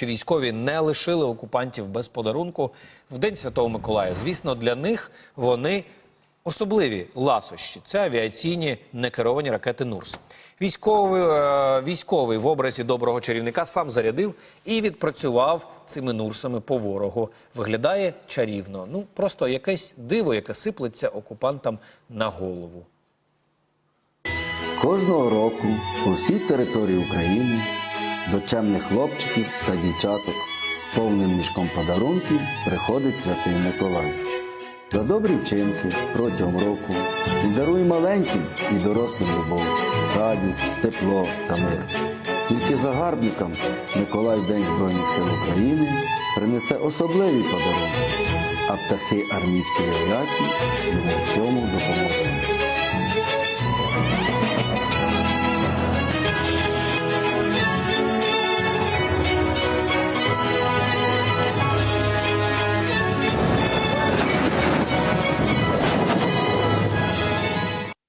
Наші військові не лишили окупантів без подарунку в День Святого Миколая. Звісно, для них вони особливі ласощі. Це авіаційні некеровані ракети Нурс. Військовий, е, військовий в образі доброго чарівника сам зарядив і відпрацював цими нурсами по ворогу. Виглядає чарівно. Ну просто якесь диво, яке сиплеться окупантам на голову. Кожного року по всій території України до чемних хлопчиків та дівчаток з повним мішком подарунків приходить святий Миколай. За добрі вчинки протягом року він дарує маленьким і дорослим любов, радість, тепло та мир. Тільки загарбникам Миколай в День Збройних сил України принесе особливі подарунки, а птахи армійської авіації йому в цьому.